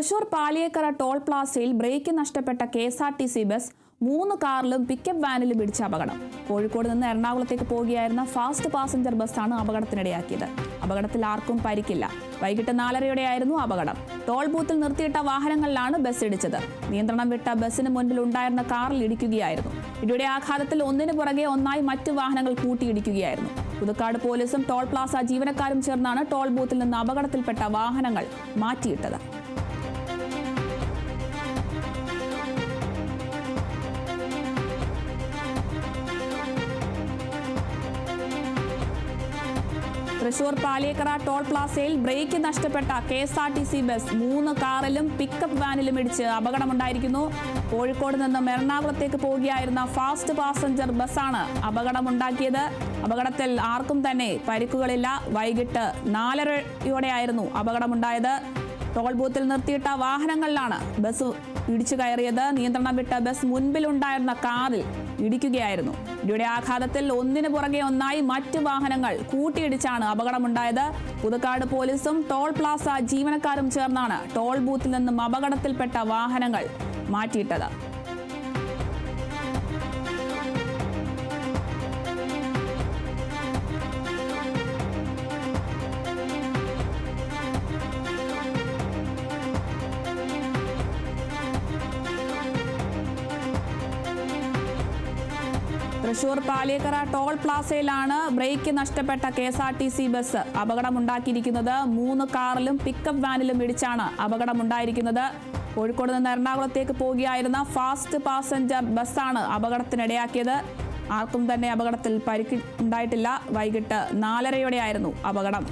Thrissur Paliyekkara toll പ്ലാസയിൽ brake നഷ്ടപ്പെട്ട K S R T C bus മൂന്ന് കാറിലും പിക്കപ്പ് വാനിലും പിടിച്ച അപകടം. കോഴിക്കോട് നിന്ന് എറണാകുളത്തേക്ക് പോകുകയായിരുന്ന ഫാസ്റ്റ് പാസഞ്ചർ ബസ്സാണ് അപകടത്തിനിടയാക്കിയത്. അപകടത്തിൽ ആർക്കും പരിക്കില്ല. വൈകിട്ട് നാലരയോടെയായിരുന്നു അപകടം. ടോൾ ബൂത്തിൽ നിർത്തിയിട്ട വാഹനങ്ങളിലാണ് ബസ് ഇടിച്ചത്. നിയന്ത്രണം വിട്ട ബസ്സിന് മുൻപിൽ ഉണ്ടായിരുന്ന കാറിൽ ഇടിക്കുകയായിരുന്നു. ഇടിയുടെ ആഘാതത്തിൽ ഒന്നിനു പുറകെ ഒന്നായി മറ്റു വാഹനങ്ങൾ കൂട്ടിയിടിക്കുകയായിരുന്നു പുതുക്കാട് പോലീസും ടോൾ പ്ലാസ ജീവനക്കാരും ചേർന്നാണ് ടോൾ ബൂത്തിൽ നിന്ന് അപകടത്തിൽപ്പെട്ട വാഹനങ്ങൾ മാറ്റിയിട്ടത്. തൃശൂർ പാലിയേക്കര ടോൾ പ്ലാസയിൽ ബ്രേക്ക് നഷ്ടപ്പെട്ട K S R T C bus മൂന്ന് കാറിലും പിക്കപ്പ് വാനിലും ഇടിച്ച് അപകടമുണ്ടായിരിക്കുന്നു. കോഴിക്കോട് നിന്നും എറണാകുളത്തേക്ക് പോവുകയായിരുന്ന ഫാസ്റ്റ് പാസഞ്ചർ ബസ്സാണ് അപകടമുണ്ടാക്കിയത്. അപകടത്തിൽ ആർക്കും തന്നെ പരിക്കുകളില്ല. വൈകിട്ട് നാലരയോടെയായിരുന്നു അപകടമുണ്ടായത്. ടോൾ ബൂത്തിൽ നിർത്തിയിട്ട വാഹനങ്ങളിലാണ് ബസ് ഇടിച്ചു കയറിയത്. നിയന്ത്രണം വിട്ട ബസ് മുൻപിലുണ്ടായിരുന്ന കാറിൽ ഇടിക്കുകയായിരുന്നു. ഇടിയുടെ ആഘാതത്തിൽ ഒന്നിനു പുറകെ ഒന്നായി മറ്റ് വാഹനങ്ങൾ കൂട്ടിയിടിച്ചാണ് അപകടമുണ്ടായത്. പുതുക്കാട് പോലീസും ടോൾ പ്ലാസ ജീവനക്കാരും ചേർന്നാണ് ടോൾ ബൂത്തിൽ നിന്നും അപകടത്തിൽപ്പെട്ട വാഹനങ്ങൾ മാറ്റിയിട്ടത്. തൃശൂർ പാലിയക്കര ടോൾ പ്ലാസയിലാണ് ബ്രേക്ക് നഷ്ടപ്പെട്ട K S R T C bus അപകടമുണ്ടാക്കിയിരിക്കുന്നത്. മൂന്ന് കാറിലും പിക്കപ്പ് വാനിലും ഇടിച്ചാണ് അപകടമുണ്ടായിരിക്കുന്നത്. കോഴിക്കോട് നിന്ന് എറണാകുളത്തേക്ക് പോകുകയായിരുന്ന ഫാസ്റ്റ് പാസഞ്ചർ ബസ്സാണ് അപകടത്തിനിടയാക്കിയത്. ആർക്കും തന്നെ അപകടത്തിൽ പരിക്ക് ഉണ്ടായിട്ടില്ല. വൈകിട്ട് നാലരയോടെയായിരുന്നു അപകടം.